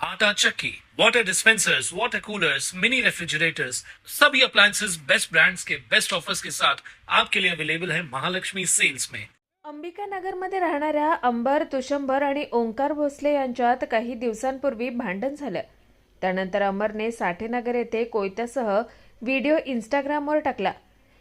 आटा चक्की, water dispensers water coolers mini refrigerators सभी appliances best brands के बेस्ट ऑफर्स के साथ आपके लिए अवेलेबल है महालक्ष्मी सेल्स में। अंबिका नगरमध्ये राहणाऱ्या अंबर तुशंबर आणि ओंकार भोसले यांच्यात काही दिवसांपूर्वी भांडण झालं. त्यानंतर अमरने साठेनगर येथे कोयत्यासह व्हिडिओ इंस्टाग्रामवर टाकला.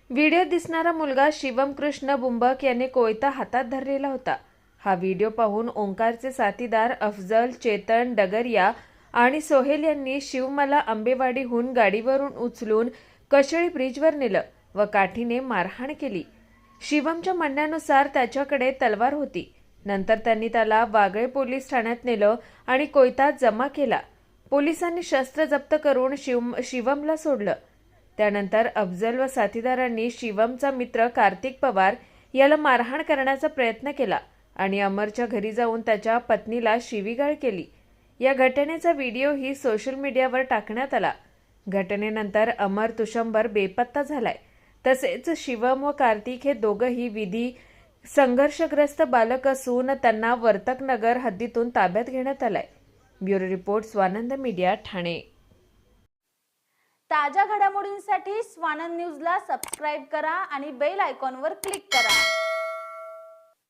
व्हिडिओ दिसणारा मुलगा शिवम कृष्ण बुंबक याने कोयता हातात धरलेला होता. हा व्हिडिओ पाहून ओंकारचे साथीदार अफजल चेतन डगरिया आणि सोहेल यांनी शिवमला आंबेवाडीहून गाडीवरून उचलून कशळी ब्रिजवर नेलं व काठीने मारहाण केली. शिवमच्या म्हणण्यानुसार त्याच्याकडे तलवार होती. नंतर त्यांनी त्याला वागळे पोलीस ठाण्यात नेलं आणि कोयतात जमा केला. पोलिसांनी शस्त्र जप्त करून शिव शिवमला सोडलं. त्यानंतर अफजल व साथीदारांनी शिवमचा मित्र कार्तिक पवार याला मारहाण करण्याचा प्रयत्न केला. आणि अमरच्या घरी जाऊन त्याच्या पत्नीला शिवीगाळ केली. या घटनेचा व्हिडिओही सोशल मीडियावर टाकण्यात आला. घटनेनंतर अमर तुशंबर बेपत्ता झालाय. तसेच शिवम व कार्तिक हे दोघंही विधी संघर्षग्रस्त बालक असून त्यांना वर्तकनगर हद्दीतून ताब्यात घेण्यात आलाय. Bureau report Swanand media Thane. ताज्या घडामोडींसाठी स्वानंद न्यूजला सबस्क्राईब करा आणि बेल आयकॉनवर क्लिक करा.